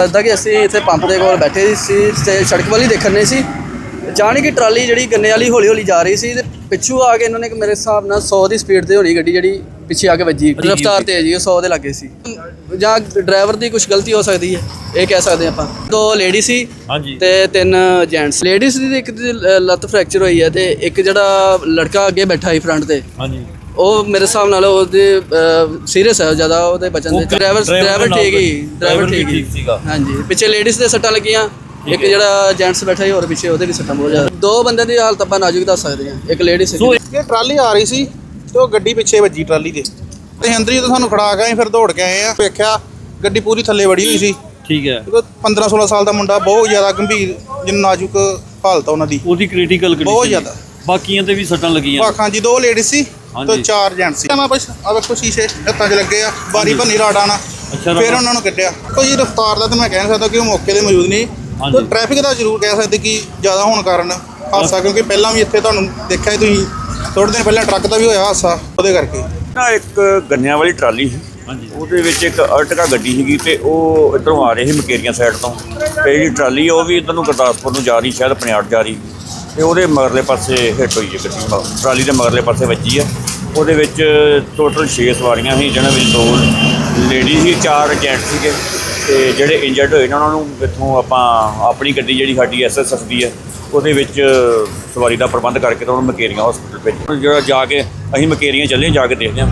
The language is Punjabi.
ਦੱਸਦਾ ਕਿ ਅਸੀਂ ਇੱਥੇ ਪੰਪ ਦੇ ਕੋਲ ਬੈਠੇ ਸੀ ਤੇ ਸੜਕ ਵਾਲੀ ਦੇਖਣ ਨਹੀਂ ਸੀ। ਜਾਣੀ ਕਿ ਟਰਾਲੀ ਜਿਹੜੀ ਗੰਨੇ ਵਾਲੀ ਹੌਲੀ ਹੌਲੀ ਜਾ ਰਹੀ ਸੀ ਤੇ ਪਿੱਛੋਂ ਆ ਕੇ ਇਹਨਾਂ ਨੇ ਮੇਰੇ ਹਿਸਾਬ ਨਾਲ 100 ਦੀ ਸਪੀਡ ਤੇ ਹੋਣੀ ਗੱਡੀ ਜਿਹੜੀ ਪਿੱਛੇ ਆ ਕੇ ਵੱਜੀ। ਰਫਤਾਰ ਤੇ ਜੀ ਉਹ 100 ਦੇ ਲੱਗੇ ਸੀ। ਜਾਂ ਡਰਾਈਵਰ ਦੀ ਕੁਝ ਗਲਤੀ ਹੋ ਸਕਦੀ ਹੈ ਇਹ ਕਹਿ ਸਕਦੇ ਆਪਾਂ। ਦੋ ਲੇਡੀ ਸੀ ਹਾਂਜੀ। ਤੇ ਤਿੰਨ ਜੈਂਟਸ ਲੇਡੀਜ਼ ਦੀ ਇੱਕ ਦੀ ਲੱਤ ਫ੍ਰੈਕਚਰ ਹੋਈ ਹੈ ਤੇ ਇੱਕ ਜਿਹੜਾ ਲੜਕਾ ਅੱਗੇ ਬੈਠਾ ਸੀ ਫਰੰਟ ਤੇ। ਹਾਂਜੀ। ਉਹ ਮੇਰੇ ਹਿਸਾਬ ਨਾਲ ਉਹਦੇ ਸੀਰੀਅਸ ਹੈ ਜ਼ਿਆਦਾ ਉਹਦੇ ਬਚਨ ਦੇ। ਡਰਾਈਵਰ ਡਰਾਈਵਰ ਠੀਕ ਹੀ ਡਰਾਈਵਰ ਠੀਕ ਹੀ। ਸੀਗਾ। ਹਾਂਜੀ। ਪਿੱਛੇ ਲੇਡੀਜ਼ ਦੇ ਸੱਟਾਂ ਲੱਗੀਆਂ ਇੱਕ ਜਿਹੜਾ ਜੈਂਟਸ ਬੈਠਾ ਸੀ ਹੋਰ ਪਿੱਛੇ ਉਹਦੇ ਵੀ ਸੱਟਾਂ ਬਹੁਤ ਜ਼ਿਆਦਾ। ਦੋ ਬੰਦਿਆਂ ਦੀ ਹਾਲਤ ਆਪਾਂ ਨਾਜ਼ੁਕ ਦੱਸ ਸਕਦੇ ਹਾਂ। ਇੱਕ ਲੇਡੀ ਸੀ। ਇਹ ਟਰਾਲੀ ਆ ਰਹੀ ਸੀ ਤੇ ਉਹ ਗੱਡੀ ਪਿੱਛੇ ਵੱਜੀ ਟਰਾਲੀ ਦੇ ਤੇ ਅੰਦਰ ਹੀ ਤਾਂ ਸਾਨੂੰ ਖੜਾ ਕੇ ਆਏ ਫਿਰ ਦੌੜ ਕੇ ਆਏ ਆ ਵੇਖਿਆ ਗੱਡੀ ਪੂਰੀ ਥੱਲੇ ਵੜੀ ਹੋਈ ਸੀ। ਠੀਕ ਹੈ। ਉਹ 15 16 ਸਾਲ ਦਾ ਮੁੰਡਾ ਬਹੁਤ ਜ਼ਿਆਦਾ ਗੰਭੀਰ ਜਿੰਨ ਨਾਜ਼ੁਕ ਹਾਲਤ ਆ ਉਹਨਾਂ ਦੀ। ਉਹਦੀ ਕ੍ਰਿਟੀਕਲ ਕੰਡੀਸ਼ਨ ਬਹੁਤ ਜ਼ਿਆਦਾ। ਬਾਕੀਆਂ ਤੇ ਵੀ ਸੱਟਾਂ ਲੱਗੀਆਂ। ਆਖਾਂ ਜੀ ਦੋ ਲੇਡੀ ਸੀ। ਤੇ। ਚਾਰ ਜੈਂਟ ਸੀ। ਮੈਂ ਬਸ ਆ ਵੇਖੋ ਸ਼ੀਸ਼ੇ ਹੱਥਾਂ 'ਚ ਲੱਗੇ ਆ ਬਾਰੀ ਭੰਨੀ ਰਾੜਾ ਨਾਲ ਫਿਰ। ਉਹਨਾਂ ਨੂੰ ਕੱਢਿਆ। ਕੋਈ ਰਫਤਾਰ ਦਾ ਤਾਂ ਮੈਂ ਕਹਿ ਨਹੀਂ ਸਕਦਾ ਕਿ ਉਹ ਮੌਕੇ ਤੇ ਮੌਜੂਦ ਨਹੀਂ। ਤੇ ਟ੍ਰੈਫਿਕ ਦਾ ਜ਼ਰੂਰ ਕਹਿ ਸਕਦੇ ਕਿ ਜ਼ਿਆਦਾ ਹੋਣ ਕਾਰਨ ਹਾਦਸਾ ਕਿਉਂਕਿ ਪਹਿਲਾਂ ਵੀ ਇੱਥੇ ਤੁਹਾਨੂੰ ਦੇਖਿਆ ਤੁਸੀਂ ਥੋੜੇ ਦਿਨ ਪਹਿਲਾਂ ਟਰੱਕ ਦਾ ਵੀ ਹੋਇਆ ਹਾਦਸਾ ਉਹਦੇ ਕਰਕੇ। ਨਾ ਇੱਕ ਗੰਨਿਆਂ ਵਾਲੀ ਟਰਾਲੀ ਸੀ। ਹਾਂਜੀ। ਉਹਦੇ ਵਿੱਚ ਇੱਕ ਅਰਟਕਾ ਗੱਡੀ ਸੀਗੀ ਤੇ ਉਹ ਇੱਧਰੋਂ ਆ ਰਹੀ ਸੀ ਮਕੇਰੀਆਂ ਸਾਈਡ ਤੋਂ। ਤੇ ਜਿਹੜੀ ਟਰਾਲੀ ਉਹ ਵੀ ਇੱਧਰ ਨੂੰ ਗੁਰਦਾਸਪੁਰ ਨੂੰ ਜਾ ਰਹੀ ਸ਼ਾਇਦ ਪਨਿਆੜ ਜਾ ਰਹੀ। ਤੇ ਉਹਦੇ ਮਗਰਲੇ ਪਾਸੇ ਹਿੱਟ ਹੋਈ ਹੈ ਗੱਡੀ ਮ- ਟਰਾਲੀ ਦੇ ਮਗਰਲੇ ਪਾਸੇ ਵੱਜੀ ਆ ਉਹਦੇ ਵਿੱਚ ਟੋਟਲ 6 ਸਵਾਰੀਆਂ ਸੀ, ਜਿਹਨਾਂ ਵਿੱਚ ਦੋ ਲੇਡੀ ਸੀ, ਚਾਰ ਜੈਂਟ ਸੀਗੇ। ਤੇ ਜਿਹੜੇ ਇੰਜਰਡ ਹੋਏ ਨੇ, ਉਹਨਾਂ ਨੂੰ ਇੱਥੋਂ ਆਪਾਂ ਆਪਣੀ ਗੱਡੀ ਜਿਹੜੀ ਸਾਡੀ ਐਸਐਸਐਫ ਦੀ ਹੈ, ਉਹਦੇ ਵਿੱਚ ਸਵਾਰੀ ਦਾ ਪ੍ਰਬੰਧ ਕਰਕੇ ਤਾਂ ਉਹਨੂੰ ਮਕੇਰੀਆਂ ਹਸਪੀਟਲ ਭੇਜਿਆ। ਜਿਹੜਾ ਜਾ ਕੇ ਅਸੀਂ ਮਕੇਰੀਆਂ ਚੱਲੇ, ਜਾ ਕੇ ਦੇਖਦੇ ਹਾਂ।